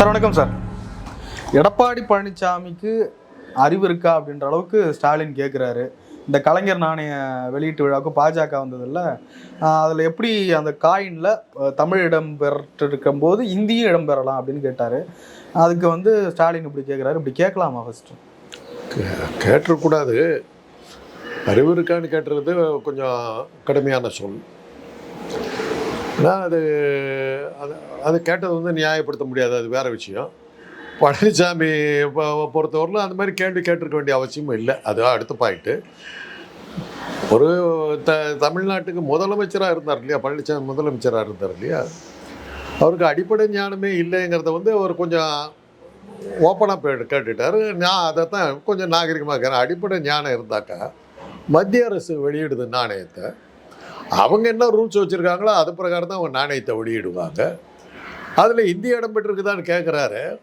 Sir வணக்கம் sir. Edappadi பழனிசாமிக்கு அறிவு இருக்கா அப்படின்ற அளவுக்கு ஸ்டாலின் கேட்குறாரு இந்த கலைஞர் நாணய வெளியீட்டு விழாவுக்கு பாஜக வந்ததில்ல. அதில் எப்படி அந்த காயினில் தமிழ் இடம் பெற்றிருக்கும் போது இந்தியும் இடம் பெறலாம் அப்படின்னு கேட்டார். அதுக்கு வந்து ஸ்டாலின் இப்படி கேட்குறாரு இப்படி கேட்கலாமா ஃபஸ்ட்டு கேட்டுறக்கூடாது அறிவு இருக்கான்னு கேட்டுறது கொஞ்சம் கடுமையான சொல். நான் அது அது அது கேட்டது வந்து நியாயப்படுத்த முடியாது அது வேறு விஷயம். பழனிசாமி பொறுத்தவரையில் பொறுத்தவரையிலும் அந்த மாதிரி கேள்வி கேட்டிருக்க வேண்டிய அவசியமும் இல்லை. அது அடுத்த பாயிண்ட்டு ஒரு த தமிழ்நாட்டுக்கு முதலமைச்சராக இருந்தார் இல்லையா? பழனிசாமி முதலமைச்சராக இருந்தார் இல்லையா? அவருக்கு அடிப்படை ஞானமே இல்லைங்கிறத வந்து அவர் கொஞ்சம் ஓப்பனாக கேட்டுட்டாரு. நான் அதை தான் கொஞ்சம் நாகரிகமாக இருக்கிறேன் அடிப்படை ஞானம் இருந்தாக்கா மத்திய அரசு வெளியிடுது நாணயத்தை. அவங்க என்ன ரூல்ஸ் வச்சுருக்காங்களோ அது பிரகாரம் தான் அவங்க நாணயத்தை வெளியிடுவாங்க. அதில் இந்திய இடம் பெற்றிருக்குதான்னு கேட்குறாரு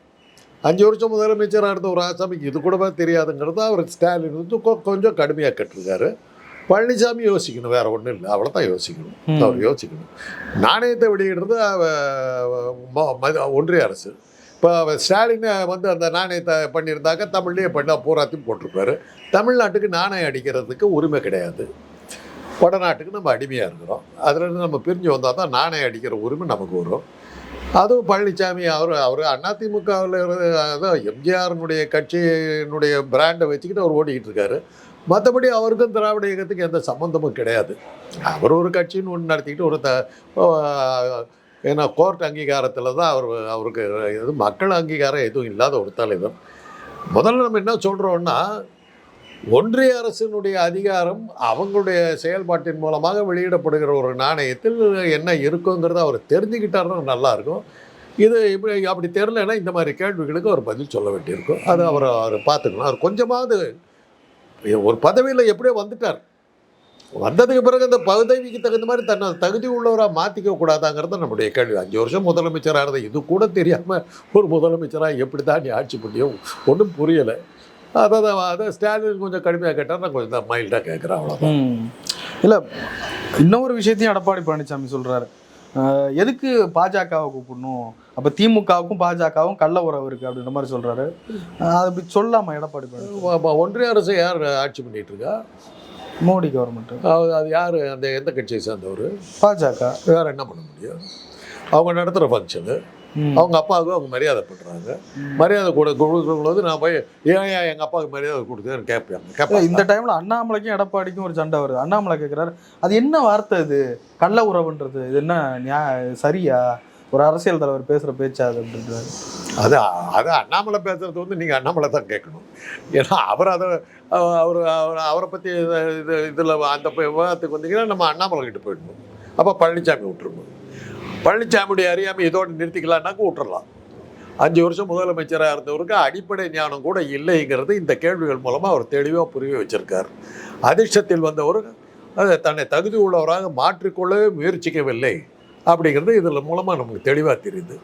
அஞ்சு வருஷம் முதலமைச்சராக இருந்த ஒரு ஆசாமிக்கு இது கூடவே தெரியாதுங்கிறது அவர் ஸ்டாலின் வந்து கொஞ்சம் கடுமையாக கேட்டிருக்காரு. பழனிசாமி யோசிக்கணும் வேற ஒன்றும் இல்லை. அவ்வளோ தான் யோசிக்கணும். அவர் யோசிக்கணும். நாணயத்தை வெளியிடுறது அவ- ம- ம- ஒன்றிய அரசு. இப்போ ஸ்டாலினை வந்து அந்த நாணயத்தை பண்ணியிருந்தாக்க தமிழ்லேயே பண்ண பூராத்தையும் போட்டிருப்பாரு. தமிழ்நாட்டுக்கு நாணயம் அடிக்கிறதுக்கு உரிமை கிடையாது. வடநாட்டுக்கு நம்ம அடிமையாக இருக்கிறோம். அதுலேருந்து நம்ம பிரிஞ்சு வந்தால் தான் நாணயம் அடிக்கிற உரிமை நமக்கு வரும். அதுவும் பழனிசாமி அவர் அவர் அதிமுகவில் அதான் எம்ஜிஆர்னுடைய கட்சியினுடைய பிராண்டை வச்சுக்கிட்டு அவர் ஓடிக்கிட்டு இருக்காரு. மற்றபடி அவருக்கும் திராவிட இயக்கத்துக்கு எந்த சம்மந்தமும் கிடையாது. அவர் ஒரு கட்சின்னு ஒன்று நடத்திக்கிட்டு ஒரு த ஏன்னா கோர்ட் அங்கீகாரத்தில் தான் அவர் அவருக்கு இது மக்கள் அங்கீகாரம் எதுவும் இல்லாத ஒரு தலைவர். முதல்ல நம்ம என்ன சொல்கிறோன்னா ஒன்றிய அரசினுடைய அதிகாரம் அவங்களுடைய செயல்பாட்டின் மூலமாக வெளியிடப்படுகிற ஒரு நாணயத்தில் என்ன இருக்குங்கிறத அவர் தெரிஞ்சுக்கிட்டாருன்னா நல்லாயிருக்கும். இது இப்படி அப்படி தெரிலனா இந்த மாதிரி கேள்விகளுக்கு அவர் பதில் சொல்ல வேண்டியிருக்கும். அது அவர் அவர் பார்த்துக்கணும் அவர் கொஞ்சமாவது ஒரு பதவியில் எப்படியோ வந்துட்டார். வந்ததுக்கு பிறகு அந்த பதவிக்கு தகுந்த மாதிரி தன்னை தகுதி உள்ளவராக மாற்றிக்க கூடாதாங்கிறது நம்முடைய கேள்வி. அஞ்சு வருஷம் முதலமைச்சராக இருந்தது இது கூட தெரியாமல் ஒரு முதலமைச்சராக எப்படி தான் நீ ஆட்சி பண்ணியோ ஒன்றும் புரியலை. அதாவது அதை ஸ்டாலின் கொஞ்சம் கடுமையாக கேட்டால் நான் கொஞ்சம் தான் மைல்டாக கேட்குறேன் அவ்வளோதான் ம். இல்லை இன்னொரு விஷயத்தையும் எடப்பாடி பழனிசாமி சொல்கிறாரு எதுக்கு பாஜகவை கூப்பிடணும்? அப்போ திமுகவுக்கும் பாஜகவும் கள்ள உறவு இருக்குது அப்படின்ற மாதிரி சொல்கிறாரு அது அப்படி சொல்லாமா எடப்பாடி பழனிசாமி ஒன்றிய அரசு யார் ஆட்சி பண்ணிட்டு இருக்கா? மோடி கவர்மெண்ட் அது யார்? அந்த எந்த கட்சியை சேர்ந்தவர்? பாஜக. வேற என்ன பண்ண முடியும்? அவங்க நடத்துகிற ஃபங்க்ஷனு. அவங்க அப்பாவுக்கு அவங்க மரியாதை பண்ணுறாங்க மரியாதை கூட கொடுக்குறவங்களது நான் போய் ஏன் ஏன் எங்கள் அப்பாவுக்கு மரியாதை கொடுக்குறேன்னு கேட்பேன் கேட்பேன் இந்த டைம்ல அண்ணாமலைக்கும் எடப்பாடிக்கும் ஒரு சண்டை வருது. அண்ணாமலை கேட்குறாரு அது என்ன வார்த்தை இது? கள்ள உறவுன்றது. இது என்ன சரியா? ஒரு அரசியல் தலைவர் பேசுற பேச்சா அது? அப்படின்றாரு. அது அது அண்ணாமலை பேசுறது வந்து நீங்கள் அண்ணாமலை தான் கேட்கணும். ஏன்னா அவர் அதை அவர் அவர் அவரை பற்றி இது இதில் அந்த விவாதத்துக்கு வந்தீங்கன்னா நம்ம அண்ணாமலை கிட்ட போயிடணும். அப்போ பழனிசாமி விட்டுருணும் பழனிசாமியுடைய அறியாமை இதோடு நிறுத்திக்கலாம்னாக்க விட்டுறலாம் அஞ்சு வருஷம் முதலமைச்சராக இருந்தவருக்கு அடிப்படை ஞானம் கூட இல்லைங்கிறது இந்த கேள்விகள் மூலமாக அவர் தெளிவாக புரிய வச்சிருக்கார். அதிர்ஷ்டத்தில் வந்தவர் தன்னை தகுதி உள்ளவராக மாற்றிக்கொள்ளவே முயற்சிக்கவில்லை அப்படிங்கிறது இதில் மூலமாக நமக்கு தெளிவாக தெரியுது.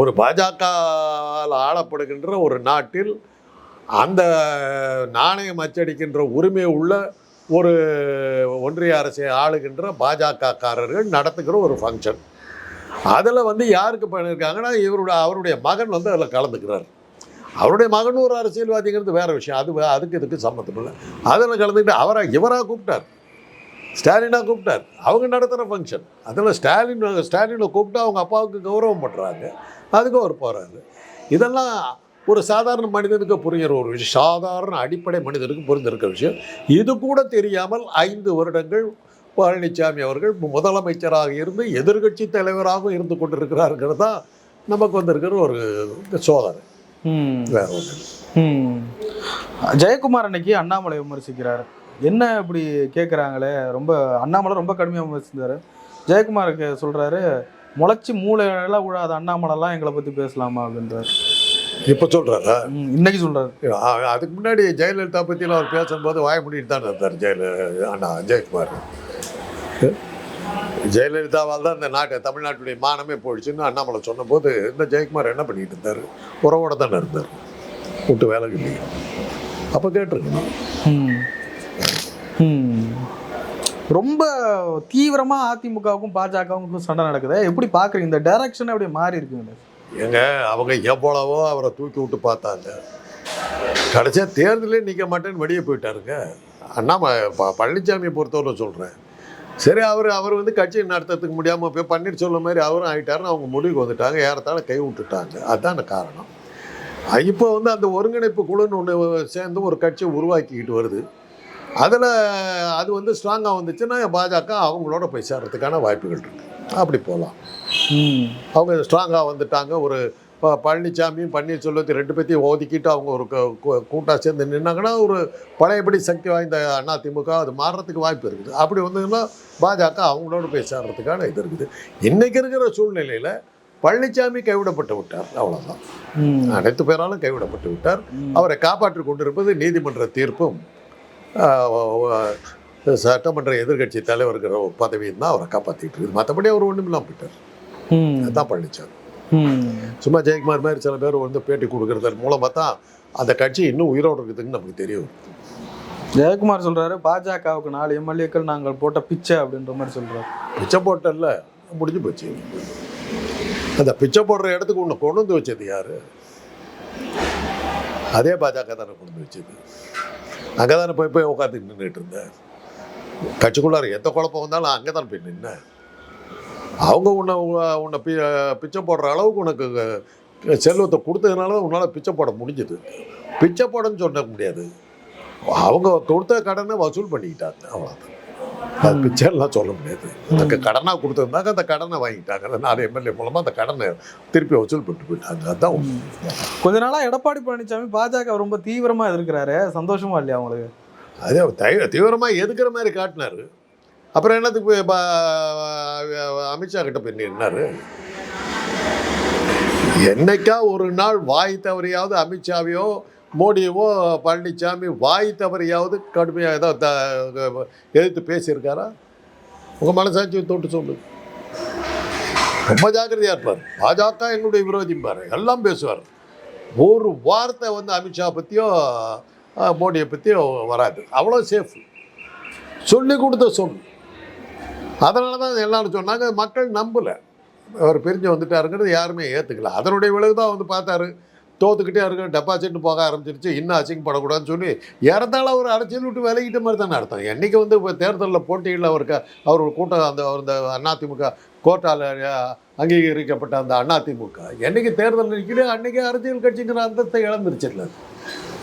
ஒரு பாஜகவால் ஆளப்படுகின்ற ஒரு நாட்டில் அந்த நாணயம் அச்சடிக்கின்ற உரிமை உள்ள ஒரு ஒன்றிய அரசை ஆளுகின்ற பாஜகக்காரர்கள் நடத்துகிற ஒரு ஃபங்க்ஷன் அதில் வந்து யாருக்கு பண்ணியிருக்காங்கன்னா இவருடைய அவருடைய மகன் வந்து அதில் கலந்துக்கிறார். அவருடைய மகன் ஒரு அரசியல்வாதிங்கிறது வேறு விஷயம். அது வே- அதுக்கு இதுக்கு சம்மந்தம் இல்லை. அதில் கலந்துக்கிட்டு அவரை இவராக கூப்பிட்டார். ஸ்டாலினாக கூப்பிட்டார். அவங்க நடத்துகிற ஃபங்க்ஷன் அதில் ஸ்டாலின் ஸ்டாலினை கூப்பிட்டு அவங்க அப்பாவுக்கு கௌரவம் பண்ணுறாங்க அதுக்கு அவர் போகிறாரு இதெல்லாம் ஒரு சாதாரண மனிதனுக்கு புரிகிற ஒரு விஷயம். சாதாரண அடிப்படை மனிதனுக்கு புரிந்திருக்கிற விஷயம். இது கூட தெரியாமல் ஐந்து வருடங்கள் பழனிசாமி அவர்கள் முதலமைச்சராக இருந்து எதிர்க்கட்சி தலைவராகவும் இருந்து கொண்டிருக்கிறாருங்கிறது தான் நமக்கு வந்திருக்கிற ஒரு சோதனை. வேற. ஜெயக்குமார் அன்னைக்கு அண்ணாமலை விமர்சிக்கிறாரு. என்ன இப்படி கேட்குறாங்களே ரொம்ப அண்ணாமலை ரொம்ப கடுமையாக விமர்சிந்தாரு ஜெயக்குமார் கே- சொல்றாரு முளைச்சி மூளையெல்லாம் விழாத அண்ணாமலைலாம் எங்களை பற்றி பேசலாமா? அப்படின்றாரு. இப்போ சொல்கிறாரா ம், இன்னைக்கு சொல்றாரு. அ- அதுக்கு முன்னாடி ஜெயலலிதா பற்றியில் அவர் பேசும்போது வாய முடிட்டு தான் இருந்தார் ஜெயல அண்ணா ஜெயக்குமார். ஜெயலலிதாவால் தான் இந்த நாட்டை தமிழ்நாட்டுடைய மானமே போயிடுச்சுன்னு அண்ணாமலை சொன்னபோது இந்த ஜெயக்குமார் என்ன பண்ணிட்டு இருந்தார்? உறவோட தானே இருந்தார். விட்டு வேலைக்கு இல்லையா. அப்போ கேட்டிருக்கணும். ரொம்ப தீவிரமா அதிமுகவுக்கும் பாஜகவுக்கும் சண்டை நடக்குது. எப்படி பாக்குறீங்க? இந்த டைரக்ஷன் அப்படியே மாறி இருக்குங்க ஏங்க அவங்க எவ்வளவோ அவரை தூக்கி விட்டு பார்த்தாங்க. கடைசியாக தேர்தலே நிற்க மாட்டேன்னு வெளியே போயிட்டாருங்க. அண்ணாம ப பழனிசாமியை பொறுத்தவரை சொல்கிறேன் சரி அவர் அவர் வந்து கட்சியை நடத்துறதுக்கு முடியாமல் போய் பன்னீர்செல்வம் மாதிரி அவரும் ஆகிட்டாருன்னு அவங்க முடிவுக்கு வந்துட்டாங்க. ஏறத்தாழ கை விட்டுட்டாங்க. அதுதான் காரணம். இப்போ வந்து அந்த ஒருங்கிணைப்பு குழுன்னு ஒன்று சேர்ந்து ஒரு கட்சியை உருவாக்கிக்கிட்டு வருது. அதில் அது வந்து ஸ்ட்ராங்காக வந்துச்சுன்னா பாஜக அவங்களோட போய் சேர்றதுக்கான வாய்ப்புகள் இருக்குது அப்படி போகலாம் அவங்க ஸ்ட்ராங்காக வந்துட்டாங்க. ஒரு ப- பழனிசாமியும் பன்னீர்செல்வத்தையும் ரெண்டு பேத்தையும் ஒதுக்கிட்டு அவங்க ஒரு கூட்டாக சேர்ந்து நின்னாங்கன்னா ஒரு பழையபடி சக்தி வாய்ந்த அதிமுக அது மாறுறதுக்கு வாய்ப்பு இருக்குது. அப்படி வந்ததுன்னா பாஜக அவங்களோட போய் சேர்றதுக்கான இது இருக்குது. இன்றைக்கி இருக்கிற சூழ்நிலையில் பழனிசாமி கைவிடப்பட்டு விட்டார். அவ்வளோதான் அனைத்து பேராலும் கைவிடப்பட்டு விட்டார். அவரை காப்பாற்றி கொண்டிருப்பது நீதிமன்ற தீர்ப்பும் சட்டமன்ற எதிர்க்கட்சி தலைவர்கிற பதவியும் தான் அவரை காப்பாற்றிட்டு இருக்குது. மற்றபடி அவர் ஒன்றும் இல்லாமல் போயிட்டார் அதுதான் பழனிசாமி சும்மா ஜெயக்குமார் மாதிரி சில பேர் வந்து பேட்டி கொடுக்கறது மூலமாக தான் அந்த கட்சி இன்னும் உயிரோடு இருக்குதுன்னு நமக்கு தெரியும். ஜெயக்குமார் சொல்றாரு பாஜகவுக்கு நாலு எம்எல்ஏக்கள் நாங்கள் போட்ட பிச்சை அப்படின்ற மாதிரி சொல்றாரு. பிச்சை போட்டல்ல முடிஞ்சு போச்சு. அந்த பிச்சை போடுற இடத்துக்கு ஒன்று கொண்டு வந்து வச்சது யாரு? அதே பாஜக தானே கொண்டு வந்து வச்சது. அங்கே தானே போய் போய் உட்காந்து நின்றுட்டு இருந்தேன் கட்சிக்குள்ளார எந்த குழப்பம் வந்தாலும் அங்கே தான் போய் நின்னேன் அவங்க உன்னை உன்னை பி பிச்சை போடுற அளவுக்கு உனக்கு செல்வத்தை கொடுத்ததுனால தான் உன்னால் பிச்சை போட முடிஞ்சது. பிச்சை போடன்னு சொல்ல முடியாது. அவங்க கொடுத்த கடனை வசூல் பண்ணிக்கிட்டாங்க. அவ்வளோதான் அது பிச்சைலாம் சொல்ல முடியாது. அதுக்கு கடனாக கொடுத்துருந்தாங்க அந்த கடனை வாங்கிட்டாங்க. அந்த நாலு எம்எல்ஏ மூலமாக அந்த கடனை திருப்பி வசூல் பண்ணிட்டு போயிட்டாங்க. அதுதான். கொஞ்ச நாளா எடப்பாடி பழனிசாமி பாஜக ரொம்ப தீவிரமா எதிர்க்கிறாரு. சந்தோஷமா இல்லையா உங்களுக்கு? அதே தீ- தீவிரமா எதுக்குற மாதிரி காட்டினாரு. அப்புறம் என்னத்துக்கு போய் அமித்ஷா கிட்ட போய் நின்னாரு? என்னைக்கா ஒரு நாள் வாய் தவறியாவது அமித்ஷாவையோ மோடியவோ பழனிசாமி வாய் தவறியாவது கடுமையாக ஏதோ த- எதிர்த்து பேசியிருக்காரா? உங்கள் மனசாட்சியை தொட்டு சொல்லு. ரொம்ப ஜாக்கிரதையாக இருப்பார். பாஜக எங்களுடைய விரோதிம்பார் எல்லாம் பேசுவார். ஒரு வார்த்தை வந்து அமித்ஷா பற்றியோ மோடியை பற்றியோ வராது. அவ்வளோ சேஃப் சொல்லி கொடுத்த சொல். அதனால தான் எல்லாரும் சொன்னாங்க மக்கள் நம்பலை. அவர் பிரிஞ்சு வந்துட்டாருங்கிறது யாருமே ஏற்றுக்கல அதனுடைய விளைவு தான் வந்து பார்த்தாரு. தோத்துக்கிட்டே இருக்க டெபாசிட்னு போக ஆரம்பிச்சிருச்சு இன்னும் அசிங்கப்படக்கூடாதுன்னு சொல்லி இறந்தாலும் அவர் அரசியல் விட்டு விலகிட்ட மாதிரி தானே அர்த்தம். என்றைக்கு வந்து இப்போ தேர்தலில் போட்டியில் அவருக்கு அவர் ஒரு கூட்டம் அந்த அந்த அதிமுக கோட்டால் அங்கீகரிக்கப்பட்ட அந்த அதிமுக என்றைக்கு தேர்தல் நிற்கிறே அன்றைக்கி அரசியல் கட்சிங்கிற அந்தத்தை இழந்துருச்சுல்ல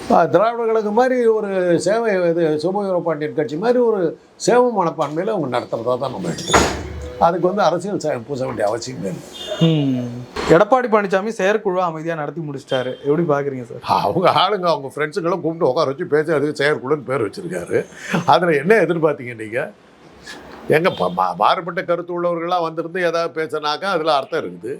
திராவிட கழகம் மாதிரி ஒரு சேவை இது சுமயூர பாண்டியன் கட்சி மாதிரி ஒரு சேவை மனப்பான்மையில் அவங்க நடத்துகிறதா தான் நம்ம எடுத்துக்கணும். அதுக்கு வந்து அரசியல் ச- பூச வேண்டிய அவசியமே இல்லை. எடப்பாடி பழனிசாமி செயற்குழு அமைதியா நடத்தி முடிச்சிட்டாரு. எப்படி பாக்குறீங்க சார்? அவங்க ஆளுங்க அவங்க ஃப்ரெண்ட்ஸுங்களும் கூப்பிட்டு உட்கார வச்சு பேசி அதுக்கு செயற்குழுன்னு பேர் வச்சிருக்காரு. அதில் என்ன எதிர்பார்த்தீங்க நீங்கள் எங்க மாறுபட்ட கருத்து உள்ளவர்களாக வந்திருந்து ஏதாவது பேசினாக்கா அதில் அர்த்தம் இருக்குது.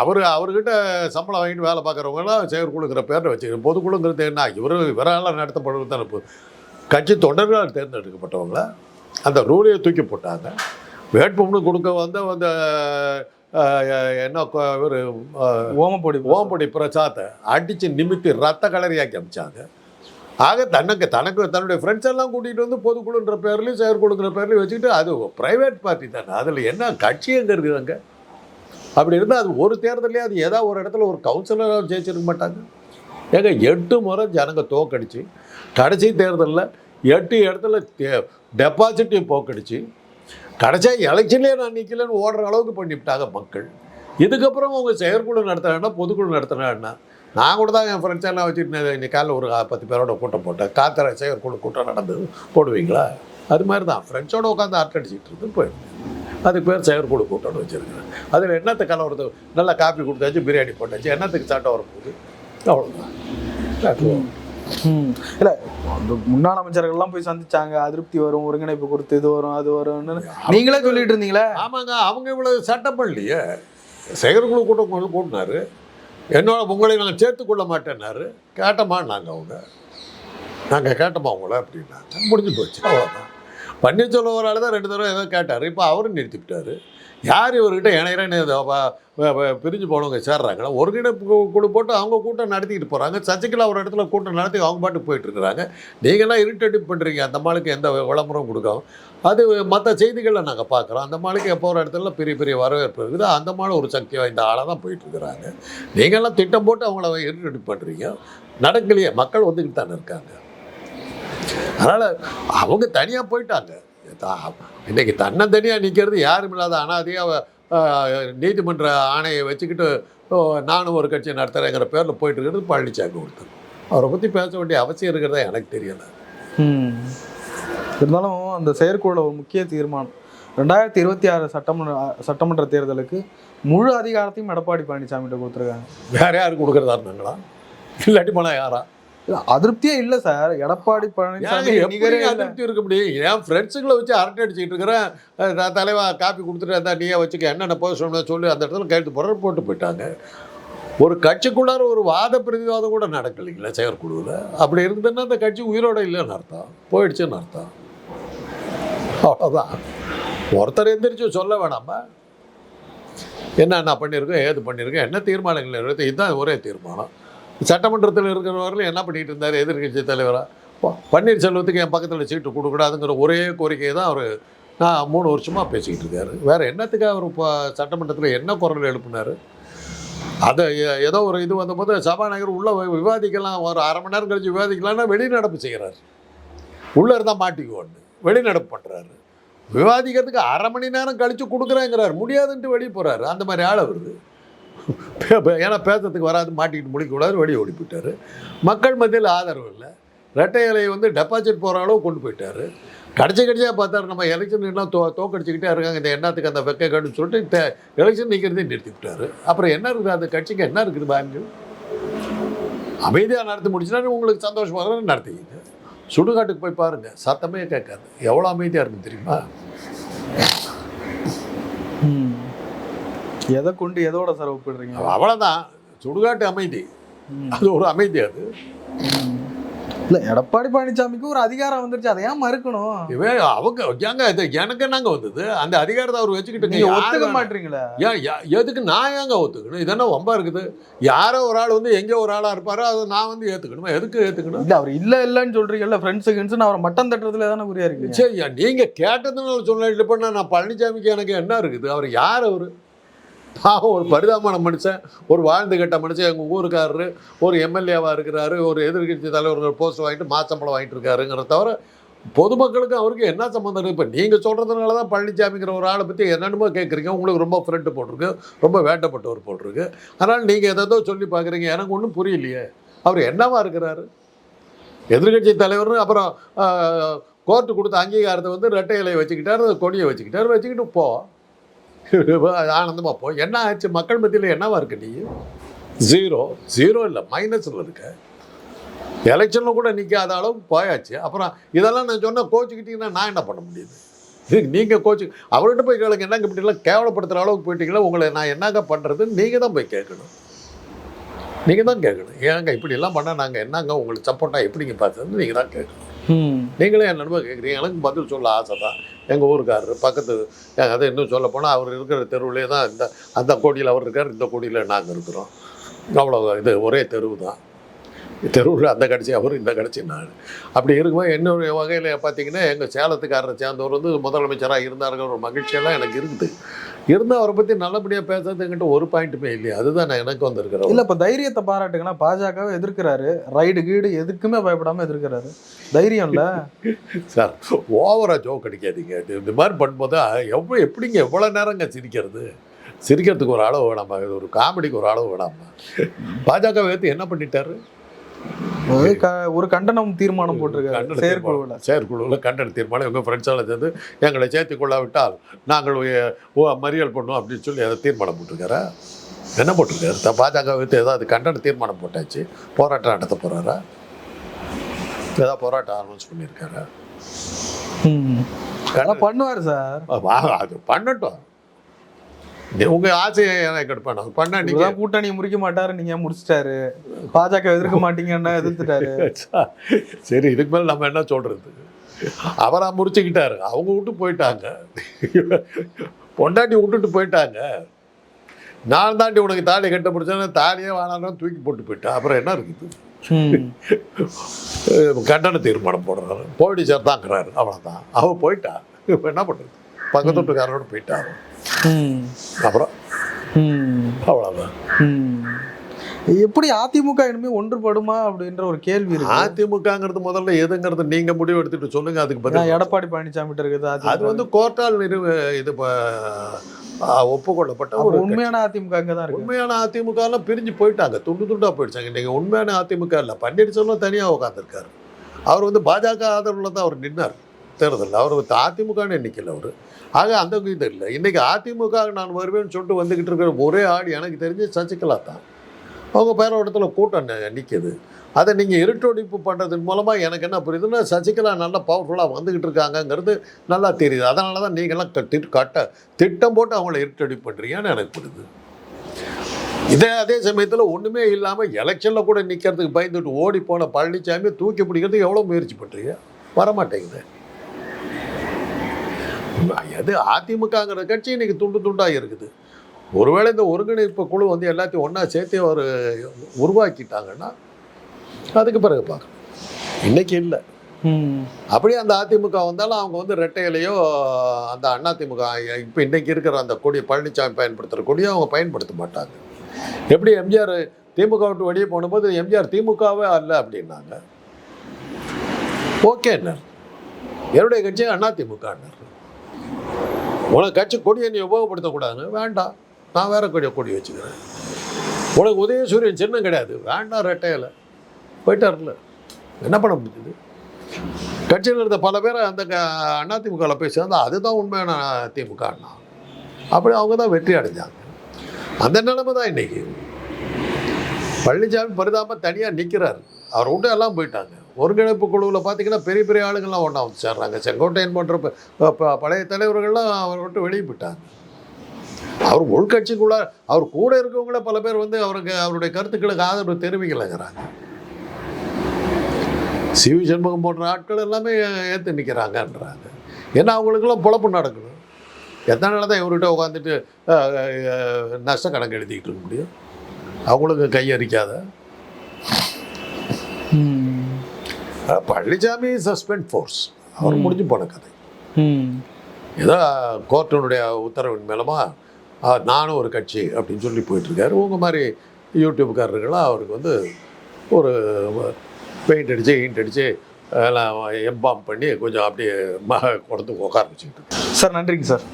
அவர் அவர்கிட்ட சம்பளம் வாங்கிட்டு வேலை பார்க்குறவங்களாம் செயற்குழுங்கிற பேரில் வச்சுக்கிறேன் பொதுக்குழுங்கிறது என்ன? இவர் இவரால் நடத்தப்படுவது தானே இப்போ கட்சி தொண்டர்களால் தேர்ந்தெடுக்கப்பட்டவங்கள? அந்த ரூலையை தூக்கி போட்டாங்க. வேட்புமனு கொடுக்க வந்து அந்த என்ன இவர் ஓமப்பொடி ஓம்படி பிரசாத்தை அடித்து நிமித்தி ரத்த கலரியாக்கி அமிச்சாங்க. ஆக தனக்கு தனக்கு தன்னுடைய ஃப்ரெண்ட்ஸ் எல்லாம் கூட்டிகிட்டு வந்து பொதுக்குழுன்ற பேர்லையும் செயற்குழுங்கிற பேர்லையும் வச்சுக்கிட்டு அது ப்ரைவேட் பார்ட்டி தானே. அதில் என்ன கட்சி எங்கே இருக்குதுங்க அப்படி இருந்தால் அது ஒரு தேர்தலே அது ஏதாவது ஒரு இடத்துல ஒரு கவுன்சிலராக ஜெயிச்சிருக்க மாட்டாங்க. ஏங்க எட்டு முறை ஜனங்க தோக்கடிச்சு கடைசி தேர்தலில் எட்டு இடத்துல டெபாசிட்டையும் போக்கடிச்சு கடைசியாக எலெக்ஷன்லேயே நான் நிற்கலன்னு ஓடுற அளவுக்கு பண்ணிவிட்டாங்க மக்கள். இதுக்கப்புறம் அவங்க செயற்குழு நடத்துறாங்கன்னா பொதுக்குழு நடத்துறாங்கன்னா நான் கூட தான் என் ஃப்ரெண்ட்ஸ் எல்லாம் வச்சுட்டு இன்னைக்கு ஒரு பத்து பேரோட கூட்டம் போட்டேன். காத்திர செயற்குழு கூட்டம் நடந்தது. போடுவீங்களா? அது மாதிரி தான். ஃப்ரெண்ட்ஸோடு உட்காந்து அரட்டடிச்சிட்டு இருந்து போயிடுவேன் அதுக்கு பேர் செயற்குழு கூட்டம்னு வச்சுருக்கேன் அதில் என்னத்தை கலவரத்து நல்லா காப்பி கொடுத்தாச்சு பிரியாணி போட்டாச்சு என்னத்துக்கு சட்டம் வரப்போகுது? அவ்வளோதான். இல்ல முன்னாள் அமைச்சர்கள்லாம் போய் சந்திச்சாங்க. அதிருப்தி வரும் ஒருங்கிணைப்பு கொடுத்து இது வரும் அது வரும்னு. நீங்களே சொல்லிட்டு இருந்தீங்களே? ஆமாங்க அவங்க இவ்வளவு சட்டம் பண்ணலையே. செயற்குழு கூட்டம் கூட்டினாரு. என்னோட உங்களை நான் சேர்த்துக்கொள்ள மாட்டேன்னாரு. கேட்டோமான்னாங்க அவங்க? நாங்கள் கேட்டோமா உங்களை அப்படின்னாங்க. முடிஞ்சு போச்சு. அவ்வளோதான் பன்னீர்செல்வரால் தான் ரெண்டு தடவை ஏதோ கேட்டார். இப்போ அவரும் நிறுத்திவிட்டாரு. யார் இவர்கிட்ட இணையிறேன்னு பிரிஞ்சு போனவங்க சேர்றாங்களா? ஒரு கிட்ட குழு போட்டு அவங்க கூட்டம் நடத்திக்கிட்டு போகிறாங்க சசிகலா ஒரு இடத்துல கூட்டம் நடத்தி அவங்க பாட்டுக்கு போயிட்டுருக்குறாங்க நீங்களாம் இரிட்டேட்டிவ் பண்ணுறீங்க அந்த மாளுக்கு எந்த விளம்பரம் கொடுக்காம. அது மற்ற செய்திகளில் நாங்கள் பார்க்குறோம். அந்த மாளுக்கு எப்போ ஒரு இடத்துல பெரிய பெரிய வரவேற்பு இருக்குது அந்த மாலை ஒரு சக்தி வாய்ந்த ஆளாக தான் போயிட்டுருக்குறாங்க நீங்களாம் திட்டம் போட்டு அவங்கள இரிட்டேட்டிவ் பண்ணுறீங்க நடக்கலையே. மக்கள் வந்துக்கிட்டு தானே இருக்காங்க. அதனால் அவங்க தனியாக போயிட்டாங்க. இன்னைக்கு தன்னந்தனியாக நிற்கிறது யாரும் இல்லாத அனாதையாக நீதிமன்ற ஆணையை வச்சுக்கிட்டு நானும் ஒரு கட்சி நடத்துகிறேங்கிற பேரில் போயிட்டு இருக்கிறது பழனிசாமி ஒருத்தர். அவரை பற்றி பேச வேண்டிய அவசியம் இருக்கிறதா எனக்கு தெரியல. இருந்தாலும் அந்த செயற்குழு ஒரு முக்கிய தீர்மானம். ரெண்டாயிரத்தி இருபத்தி ஆறு சட்டமன்ற சட்டமன்ற தேர்தலுக்கு முழு அதிகாரத்தையும் எடப்பாடி பழனிசாமிகிட்ட கொடுத்துருக்காங்க. வேற யாருக்கு கொடுக்குறதா இருந்தாங்களா? இல்லாட்டி போனால் யாரா? அதிருப்தியே இல்ல சார் எடப்பாடி பழனிசாமி. அதிருப்தி இருக்க முடியும் என் ஃப்ரெண்ட்ஸுங்களை வச்சு அரட்டை அடிச்சுக்கிட்டு இருக்கிறேன். நான் தலைவா காப்பி கொடுத்துட்டு இருந்தா நீயே வச்சுக்க என்னென்ன சொல்லணும் சொல்லி அந்த இடத்துல கையெழுத்து போடுற போட்டு போயிட்டாங்க. ஒரு கட்சிக்குள்ளார ஒரு வாத பிரதிவாதம் கூட நடக்கலைங்களா செயற்குழுவில்? அப்படி இருந்ததுன்னா அந்த கட்சி உயிரோட இல்லைன்னு அர்த்தம். போயிடுச்சுன்னு அர்த்தம். அவ்வளோதான் ஒருத்தர் எந்திரிச்சு சொல்ல வேணாமா? என்னென்ன பண்ணியிருக்கோம் ஏது பண்ணியிருக்கோம் என்ன தீர்மானங்கள் இருக்குது இதுதான் ஒரே தீர்மானம். சட்டமன்றத்தில் இருக்கிறவர்கள் என்ன பண்ணிட்டு இருந்தார்? எதிர்கட்சி தலைவராக பன்னீர்செல்வத்துக்கு என் பக்கத்தில் சீட்டு கொடுக்கூடாதுங்கிற ஒரே கோரிக்கையை தான் அவர் நான் மூணு வருஷமாக பேசிக்கிட்டு இருக்காரு. வேறு என்னத்துக்காக அவர் இப்போ சட்டமன்றத்தில் என்ன குரல் எழுப்பினார்? அதை எ- ஏதோ ஒரு இது வந்தபோது சபாநாயகர் உள்ளே விவாதிக்கலாம். ஒரு அரை மணி நேரம் கழிச்சு விவாதிக்கலாம்னா வெளிநடப்பு செய்கிறார் உள்ளே இருந்தால் மாட்டிக்குவோன்னு வெளிநடப்பு பண்ணுறாரு விவாதிக்கிறதுக்கு அரை மணி நேரம் கழித்து கொடுக்குறேங்கிறார். முடியாதுன்ட்டு வெளியே போகிறாரு அந்த மாதிரி ஆள் வருது ஏன்னா பேசுறதுக்கு வராது மாட்டிக்கிட்டு முடிக்கக்கூடாது வெளியே ஓடி மக்கள் மத்தியில் ஆதரவு இல்லை. ரெட்டை இலையை வந்து டெபாசிட் போகிற அளவு கொண்டு போயிட்டாரு. கடைசி கடைசியாக பார்த்தாரு நம்ம எலெக்ஷன் எல்லாம் தோ தோக்கடிச்சிக்கிட்டே இருக்காங்க. இந்த எண்ணத்துக்கு அந்த வெக்கை கடுன்னு சொல்லிட்டு எலெக்ஷன் நிற்கிறதே நிறுத்தி விட்டார். அப்புறம் என்ன இருக்குது? அந்த கட்சிக்கு என்ன இருக்குது பாருங்க அமைதியாக நடத்தி முடிச்சுனா உங்களுக்கு சந்தோஷமாக இருந்தா நடத்திக்கிங்க சுடுகாட்டுக்கு போய் பாருங்கள் சத்தமே கேட்காது. எவ்வளோ அமைதியாக இருக்குது தெரியுமா? எதை கொண்டு எதோட சார் ஒப்பிடுறீங்க? அவ்வளோதான் சுடுகாட்டு அமைதி. அது ஒரு அமைதி அது. இல்ல எடப்பாடி பழனிசாமிக்கு ஒரு அதிகாரம் வந்துருச்சு. அதை ஏன் மறுக்கணும்? இவன் அவங்க ஏங்க இது எனக்கு என்னங்க வந்தது? அந்த அதிகாரத்தை அவர் வச்சுக்கிட்டு நீங்க யார் ஒத்துக்க மாட்டீங்களா? ஏன் எதுக்கு நான் ஏங்க ஒத்துக்கணும்? இதென்ன வம்பா இருக்குது? யாரோ ஒரு ஆள் வந்து எங்கேயோ ஒரு ஆளா இருப்பாரோ அதை நான் வந்து ஏத்துக்கணுமா? எதுக்கு ஏத்துக்கணும்? இல்ல அவர் இல்ல இல்லன்னு சொல்றீங்கல்ல ஃப்ரெண்ட்ஸு கிண்ட்ஸ் அவரை மட்டம் தட்டுறதுல தானே குறியா இருக்கு? சரி நீங்க கேட்டதுனால சொல்லிட்டு பண்ண நான் பழனிசாமிக்கு எனக்கு என்ன இருக்குது? அவர் யார் அவர்? பாவம் ஒரு பரிதாபமான மனுஷன் ஒரு வாழ்ந்து கெட்ட மனுஷன் எங்கள் ஊருக்காரரு ஒரு எம்எல்ஏவாக இருக்கிறாரு ஒரு எதிர்கட்சி தலைவர்கள் போஸ்ட் வாங்கிட்டு மாசம்பளம் வாங்கிட்டு இருக்காருங்கிற தவிர பொதுமக்களுக்கு அவருக்கு என்ன சம்மந்தம் இருக்குது இப்போ நீங்கள் சொல்கிறதுனால தான் பழனிசாமிங்கிற ஒரு ஆளை பற்றி என்னென்னமோ கேட்குறீங்க உங்களுக்கு ரொம்ப ஃப்ரெண்டு போட்டிருக்கு ரொம்ப வேண்டப்பட்டவர் போட்டிருக்கு. அதனால் நீங்கள் எதோ சொல்லி பார்க்குறீங்க எனக்கு ஒன்றும் புரியலையே. அவர் என்னவா இருக்கிறாரு? எதிர்க்கட்சி தலைவர் அப்புறம் கோர்ட்டு கொடுத்த அங்கீகாரத்தை வந்து ரெட்டை இலையை வச்சுக்கிட்டாரு கொடியை வச்சுக்கிட்டாரு வச்சுக்கிட்டு போ. ஆனந்தமாக போ. என்ன ஆச்சு? மக்கள் மத்தியில் என்னவா இருக்க நீ ஜீரோ ஜீரோ இல்லை மைனஸில் இருக்க. எலெக்ஷனில் கூட நிற்காத அளவுக்கு போயாச்சு. அப்புறம் இதெல்லாம் நான் சொன்ன கோச்சுக்கிட்டீங்கன்னா நான் என்ன பண்ண முடியுது? நீங்கள் கோச்சு அவர்கிட்ட போய் கேளுங்க. என்னங்க இப்படிலாம் கேவலப்படுத்துகிற அளவுக்கு போயிட்டீங்களா? உங்களை நான் என்னங்க பண்ணுறதுன்னு நீங்கள் தான் போய் கேட்கணும். நீங்கள் தான் கேட்கணும். ஏங்க இப்படியெல்லாம் பண்ணால் நாங்கள் என்னங்க உங்களுக்கு சப்போர்ட்டாக எப்படிங்க பார்த்ததுன்னு நீங்கள் தான் கேட்கணும். நீங்களே என்ன நண்பர் கேட்குறீங்க. எனக்கு பதில் சொல்ல ஆசை தான். எங்கள் ஊருக்காரர் பக்கத்து அதை இன்னும் சொல்ல போனால் அவர் இருக்கிற தெருவுலே தான் இந்த அந்த கோடியில் அவர் இருக்கார் இந்த கோடியில் நாங்கள் இருக்கிறோம். அவ்வளோ இது ஒரே தெருவு தான். தெருவில் அந்த கடைசி அவர் இந்த கடைசி நான். அப்படி இருக்கும்போது என்னுடைய வகையில் பார்த்தீங்கன்னா எங்கள் சேலத்துக்காரரை சேர்ந்தவர் வந்து முதலமைச்சராக இருந்தாருங்கிற ஒரு மகிழ்ச்சியெல்லாம் எனக்கு இருக்குது. இருந்து அவரை பற்றி நல்லபடியாக பேசுறதுங்கிட்ட ஒரு பாயிண்ட்டுமே இல்லையா. அதுதான் நான் எனக்கு வந்திருக்கிறேன் இல்ல இப்ப தைரியத்தை பாராட்டுங்கன்னா பாஜகவை எதிர்க்கிறாரு. ரைடு கீடு எதுக்குமே பயப்படாம எதிர்க்கிறாரு. தைரியம் இல்ல. சார் ஓவராக ஜோக் அடிக்காதீங்க. இந்த மாதிரி பண்ணும்போது எவ்வளோ எப்படிங்க எவ்வளோ நேரங்க சிரிக்கிறது? சிரிக்கிறதுக்கு ஒரு அளவு வேணாமா? ஒரு காமெடிக்கு ஒரு அளவு வேணாமா? பாஜக வைத்து என்ன பண்ணிட்டாரு? ஒரு கண்டனம் தீர்மானம் போட்டிருக்காரு. செயற்குழுவுல. செயற்குழுவில் கண்டன தீர்மானம். எங்கள் ஃப்ரெண்ட்ஸால் சேர்ந்து எங்களை சேர்த்து கொள்ளாவிட்டால் நாங்கள் ஓ மறியல் பண்ணுவோம் அப்படின்னு சொல்லி அதை தீர்மானம் போட்டிருக்காரா? என்ன போட்டிருக்காரு? பாஜக வைத்து ஏதாவது கண்டன தீர்மானம் போட்டாச்சு? போராட்டம் நடத்த போகிறாரா ஏதாவது போராட்டம் அனௌன்ஸ் பண்ணியிருக்காரா? பண்ணுவாரு சார். வா அது பண்ணட்டும். நீ- உங்க ஆசையை எனக்கு எடுப்பேன் பண்ண நீங்க இவர்தான் கூட்டணி முறிக்க மாட்டாரு நீங்க முடிச்சிட்டாரு பாஜக எதிர்க்க மாட்டீங்கன்னா எதிர்த்துட்டாரு. சரி இதுக்கு மேல நம்ம என்ன சொல்றது? அவரா முறிச்சுக்கிட்டாரு. அவங்க விட்டு போயிட்டாங்க. பொண்டாட்டி விட்டுட்டு போயிட்டாங்க. நான் தாண்டி உனக்கு தாலி கட்ட பிடிச்சேன்னா தாலியே வேணாலும் தூக்கி போட்டு போயிட்டான். அப்புறம் என்ன இருக்குது? கண்டன தீர்மானம் போடுறாரு. போயிட்டு சேர்த்தாங்கிறாரு அவ்வளோதான் அவன் போயிட்டா. இப்போ என்ன பண்ணுறது பக்கத்து வீட்டுக்காரோட போயிட்டாரு. ம். அப்புறம். அவ்வளோதான். எப்படி அதிமுக இனிமே ஒன்றுபடுமா அப்படின்ற ஒரு கேள்வி இருக்கு. அதிமுகங்கிறது முதல்ல எதுங்கிறது நீங்க முடிவு எடுத்துட்டு சொல்லுங்க அதுக்கு பதில் எடப்பாடி பழனிசாமி இருக்குது அது. வந்து கோர்ட்டால் நிறுவ இது ஒப்புக்கொள்ளப்பட்ட ஒரு உண்மையான அதிமுக அங்கதான் இருக்கு. உண்மையான அதிமுக எல்லாம் பிரிஞ்சு போயிட்டாங்க துண்டு துண்டா போயிடுச்சாங்க. இன்னைக்கு உண்மையான அதிமுக இல்லை பன்னீர்செல்வம் தனியா உட்காந்துருக்காரு அவர் வந்து பாஜக ஆதரவுல தான் அவர் நின்னார். தேர்தலில். அவர் அதிமுகன்னு நிக்கல அவர். ஆக அந்த இது இல்லை இன்றைக்கி அதிமுக நான் வருவேன்னு சொல்லிட்டு வந்துக்கிட்டு இருக்கிற ஒரே ஆடு எனக்கு தெரிஞ்சு சசிகலா தான். அவங்க பேரோட்டத்தில் கூட்டம் நிற்கிது அதை நீங்கள் இருட்டொடிப்பு பண்ணுறதன் மூலமாக எனக்கு என்ன புரியுதுன்னா சசிகலா நல்லா பவர்ஃபுல்லாக வந்துக்கிட்டு இருக்காங்கங்கிறது நல்லா தெரியுது. அதனால தான் நீங்கள்லாம் கட்டி கட்ட திட்டம் போட்டு அவங்கள இருட்டடிப்பு பண்ணுறீங்கன்னு எனக்கு புரியுது. இதே அதே சமயத்தில் ஒன்றுமே இல்லாமல் எலெக்ஷனில் கூட நிற்கிறதுக்கு பயந்துட்டு ஓடி போன பழனிசாமி தூக்கி பிடிக்கிறதுக்கு எவ்வளோ முயற்சி பண்ணுறீங்க வரமாட்டேங்குது. எது அதிமுகங்கிற கட்சி இன்னைக்கு துண்டு துண்டாக இருக்குது. ஒருவேளை இந்த ஒருங்கிணைப்பு குழு வந்து எல்லாத்தையும் ஒன்றா சேர்த்து ஒரு உருவாக்கிட்டாங்கன்னா அதுக்கு பிறகு பார்க்கணும் இன்னைக்கு இல்லை. அப்படியே அந்த அதிமுக வந்தாலும் அவங்க வந்து ரெட்டையிலையோ அந்த அதிமுக இப்போ இன்னைக்கு இருக்கிற அந்த கொடி பழனிசாமி பயன்படுத்துகிற கொடியை அவங்க பயன்படுத்த மாட்டாங்க. எப்படி எம்ஜிஆர் திமுக விட்டு வெளியே போனபோது எம்ஜிஆர் திமுகவே அல்ல அப்படின்னாங்க. ஓகே என்னுடைய கட்சி அதிமுக உனக்கு கட்சி கொடியை நீ உபயோகப்படுத்தக்கூடாது வேண்டாம் நான் வேற கொடியை கொடி வச்சுக்கிறேன். உனக்கு உதயசூரியன் சின்னம் கிடையாது. வேண்டாம் ரெட்டையில. போயிட்டார்ல என்ன பண்ண முடியுது? கட்சியில் இருந்த பல பேர் அந்த க- அதிமுகவில் போய் சேர்ந்தால் அதுதான் உண்மையான திமுக அண்ணா. அப்படி அவங்க தான் வெற்றி அடைஞ்சாங்க. அந்த நிலைமை தான் இன்னைக்கு. பழனிசாமி பரிதாபம் தனியாக நிற்கிறார் அவர் விட்டு எல்லாம் போயிட்டாங்க. ஒருங்கிணைப்பு குழுவில் பார்த்தீங்கன்னா பெரிய பெரிய ஆளுங்கள்லாம் ஒன்றா வந்து சேர்றாங்க. செங்கோட்டையன் போன்ற பழைய தலைவர்கள்லாம் அவர் விட்டு வெளியே போயிட்டாங்க. அவர் உள்கட்சிக்குள்ள அவர் கூட இருக்கவங்கள பல பேர் வந்து அவருக்கு அவருடைய கருத்துக்களுக்கு ஆதரவு தெரிவிக்கலைங்கிறாங்க. சிவி சண்முகம் போன்ற ஆட்கள் எல்லாமே ஏற்று நிற்கிறாங்கன்றாங்க ஏன்னா அவங்களுக்கெல்லாம் பொழப்பு நடக்கணும் எத்தனை நாள் தான் இவர்கிட்ட உட்காந்துட்டு நஷ்ட கணக்கு எழுதிக்கிட்டு இருக்க முடியும்? அவங்களுக்கு கையரிக்காத பழனிசாமி சஸ்பெண்ட் ஃபோர்ஸ் அவர். முடிஞ்சு போன கதை. ஏதோ கோர்ட்டினுடைய உத்தரவின் மேலமா நானும் ஒரு கட்சி அப்படின்னு சொல்லி போயிட்டுருக்காரு. உங்கள் மாதிரி யூடியூப்காரர்களாம் அவருக்கு வந்து ஒரு பெயிண்ட் அடித்து ஈண்ட் அடித்து எல்லாம் எம்பாம் பண்ணி கொஞ்சம் அப்படியே மக கொடுத்து உட்கார வச்சுக்கிட்டு சார் நன்றிங்க சார்.